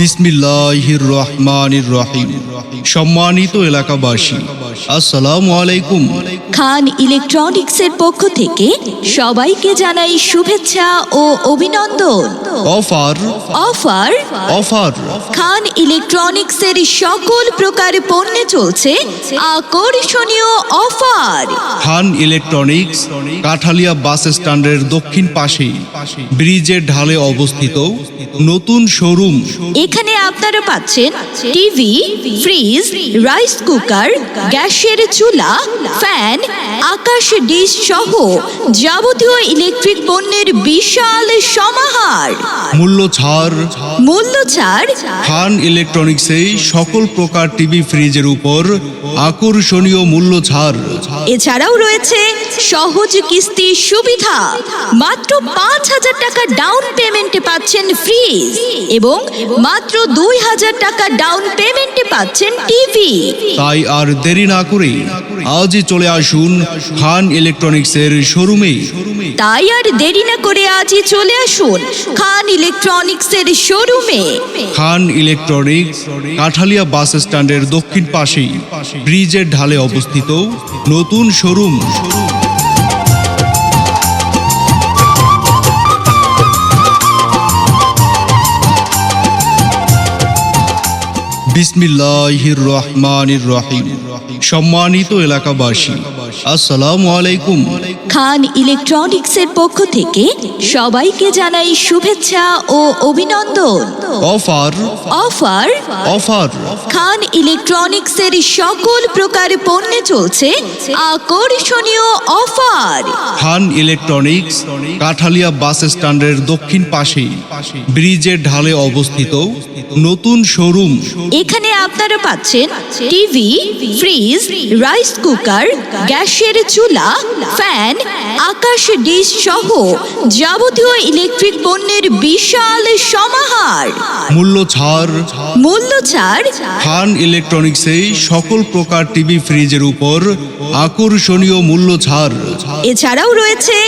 বিসমিল্লাহির রহমানির রহিম সম্মানিত এলাকাবাসী আসসালামু আলাইকুম। খান ইলেকট্রনিক্সের পক্ষ থেকে সবাইকে জানাই শুভেচ্ছা ও অভিনন্দন। Offer offer offer. খান ইলেকট্রনিক্সের সকল প্রকার পণ্যে চলছে আকর্ষণীয় offer. Khan electronics, Kathalia bus স্ট্যান্ডের দক্ষিণ পাশে ব্রিজের ঢালে অবস্থিত নতুন শোরুম। এখানে আপনারা পাচ্ছেন টিভি, ফ্রিজ, রাইস কুকার, গ্যাসের চুলা, ফ্যান আকাশ ডিশ সহ যাবতীয় ইলেকট্রিক পণ্যের বিশাল সমাহার। মূল্য ছাড় মূল্য ছাড় খান ইলেকট্রনিক্সে সকল প্রকার টিভি ফ্রিজের উপর আকর্ষণীয় মূল্য ছাড়। এছাড়াও রয়েছে সহজ কিস্তি সুবিধা। মাত্র পাঁচ হাজার টাকা ডাউন পেমেন্টে পাচ্ছেন ফ্রিজ এবং মাত্র দুই হাজার টাকা ডাউন পেমেন্টে পাচ্ছেন টিভি। তাই আর দেরি না করে আজই চলে আসুন খান ইলেকট্রনিক্সের শোরুমে তাই আর দেরি না করে আজই চলে আসুন খান ইলেকট্রনিক্সের শোরুমে। খান ইলেকট্রনিক্স কাঠালিয়া বাস স্ট্যান্ডের দক্ষিণ পাশেই ব্রিজের ঢালে অবস্থিত নতুন শোরুম। বিসমিল্লাহির রহমানির রহিম সম্মানিত এলাকাবাসী আসসালামু আলাইকুম। খান ইলেকট্রনিক্সের পক্ষ থেকে সবাইকে জানাই শুভেচ্ছা ও অভিনন্দন। Offer offer offer. খান ইলেকট্রনিক্সের সকল প্রকার পণ্যে চলছে আকর্ষণীয় offer. Khan electronics Kathalia bus স্ট্যান্ডের দক্ষিণ পাশে ব্রিজের ঢালে অবস্থিত নতুন শোরুম। এখানে আপনারা পাচ্ছেন টিভি ফ্রিজ রাইস কুকার গ্যাসের চুলা ফ্যান আকাশ ডিশ সহ যাবতীয় ইলেকট্রিক পণ্যের বিশাল সমাহার। মূল্য ছাড় মূল্য ছাড় খান ইলেকট্রনিক্সে সকল প্রকার টিভি ফ্রিজের উপর আকর্ষণীয় মূল্য ছাড়। এছাড়াও রয়েছে